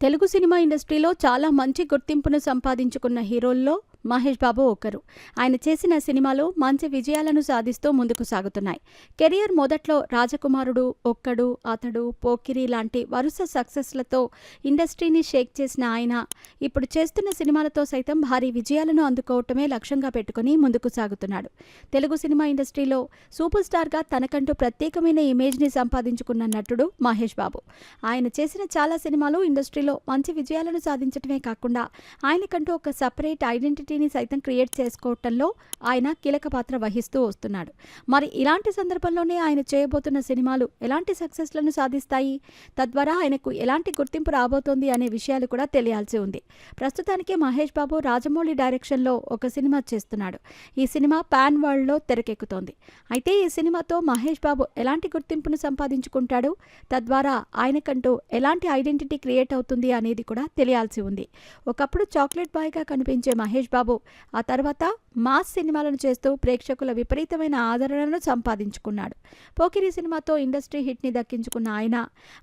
Telugu cinema ఇండస్ట్రీలో చాలా మంచి గుర్తింపును సంపాదించుకున్న హీరోల్లో మహేష్ బాబు ఒకరు ఆయన చేసిన సినిమాలు మంచి విజయాలను సాధిస్తూ ముందుకు సాగుతున్నాయి. కెరియర్ మొదట్లో రాజకుమారుడు ఒక్కడు అతడు పోకిరి లాంటి వరుస సక్సెస్లతో ఇండస్ట్రీని షేక్ చేసిన ఆయన ఇప్పుడు చేస్తున్న సినిమాలతో సైతం భారీ విజయాలను అందుకోవటమే లక్ష్యంగా పెట్టుకుని ముందుకు సాగుతున్నాడు. తెలుగు సినిమా ఇండస్ట్రీలో సూపర్ స్టార్గా తనకంటూ ప్రత్యేకమైన ఇమేజ్ని సంపాదించుకున్న నటుడు మహేష్ బాబు. ఆయన చేసిన చాలా సినిమాలు ఇండస్ట్రీలో మంచి విజయాలను సాధించటమే కాకుండా ఆయనకంటూ ఒక సపరేట్ ఐడెంటిటీ ఐడెంటిటీని సైతం క్రియేట్ చేసుకోవటంలో ఆయన కీలక పాత్ర వహిస్తూ వస్తున్నాడు. మరి ఇలాంటి సందర్భంలోనే ఆయన చేయబోతున్న సినిమాలు ఎలాంటి సక్సెస్లను సాధిస్తాయి? తద్వారా ఆయనకు ఎలాంటి గుర్తింపు రాబోతోంది అనే విషయాలు కూడా తెలియాల్సి ఉంది. ప్రస్తుతానికి మహేష్ బాబు రాజమౌళి డైరెక్షన్లో ఒక సినిమా చేస్తున్నాడు. ఈ సినిమా పాన్ వరల్డ్లో తెరకెక్కుతోంది. అయితే ఈ సినిమాతో మహేష్ బాబు ఎలాంటి గుర్తింపును సంపాదించుకుంటాడు? తద్వారా ఆయనకంటూ ఎలాంటి ఐడెంటిటీ క్రియేట్ అవుతుంది అనేది కూడా తెలియాల్సి ఉంది. ఒకప్పుడు చాక్లెట్ బాయ్గా కనిపించే మహేష్ బాబు బాబు. ఆ తర్వాత మాస్ సినిమాలను చేస్తూ ప్రేక్షకుల విపరీతమైన ఆదరణను సంపాదించుకున్నాడు. పోకిరి సినిమాతో ఇండస్ట్రీ హిట్ని దక్కించుకున్న ఆయన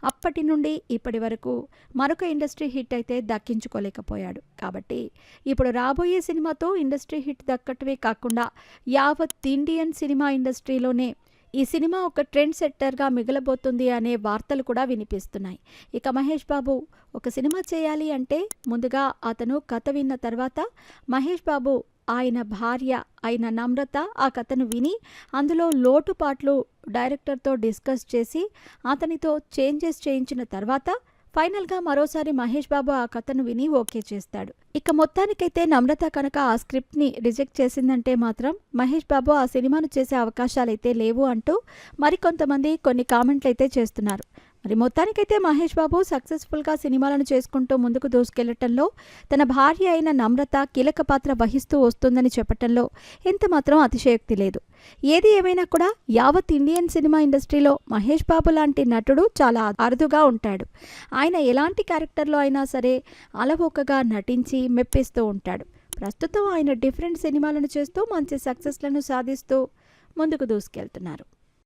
అప్పటి నుండి ఇప్పటి వరకు మరొక ఇండస్ట్రీ హిట్ అయితే దక్కించుకోలేకపోయాడు. కాబట్టి ఇప్పుడు రాబోయే సినిమాతో ఇండస్ట్రీ హిట్ దక్కటమే కాకుండా యావత్ ఇండియన్ సినిమా ఇండస్ట్రీలోనే ఈ సినిమా ఒక ట్రెండ్ సెట్టర్గా మిగలబోతుంది అనే వార్తలు కూడా వినిపిస్తున్నాయి. ఇక మహేష్ బాబు ఒక సినిమా చేయాలి అంటే ముందుగా అతను కథ విన్న తర్వాత మహేష్ బాబు ఆయన భార్య అయిన నమ్రత ఆ కథను విని అందులో లోటుపాట్లు డైరెక్టర్తో డిస్కస్ చేసి అతనితో చేంజెస్ చేయించిన తర్వాత ఫైనల్గా మరోసారి మహేష్ బాబు ఆ కథను విని ఓకే చేస్తాడు. ఇక మొత్తానికైతే నమ్రత కనుక ఆ స్క్రిప్ట్ని రిజెక్ట్ చేసిందంటే మాత్రం మహేష్ బాబు ఆ సినిమాను చేసే అవకాశాలైతే లేవు అంటూ మరికొంతమంది కొన్ని కామెంట్లు అయితే చేస్తున్నారు. మరి మొత్తానికైతే మహేష్ బాబు సక్సెస్ఫుల్గా సినిమాలను చేసుకుంటూ ముందుకు దూసుకెళ్ళటంలో తన భార్య అయిన నమ్రత కీలక పాత్ర వహిస్తూ వస్తుందని చెప్పటంలో ఎంత మాత్రం అతిశయోక్తి లేదు. ఏది ఏమైనా కూడా యావత్ ఇండియన్ సినిమా ఇండస్ట్రీలో మహేష్ బాబు లాంటి నటుడు చాలా అరుదుగా ఉంటాడు. ఆయన ఎలాంటి క్యారెక్టర్లో అయినా సరే అలవోకగా నటించి మెప్పిస్తూ ఉంటాడు. ప్రస్తుతం ఆయన డిఫరెంట్ సినిమాలను చేస్తూ మంచి సక్సెస్లను సాధిస్తూ ముందుకు దూసుకెళ్తున్నారు.